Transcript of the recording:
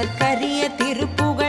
மலர் கரிய திருப்புகழ்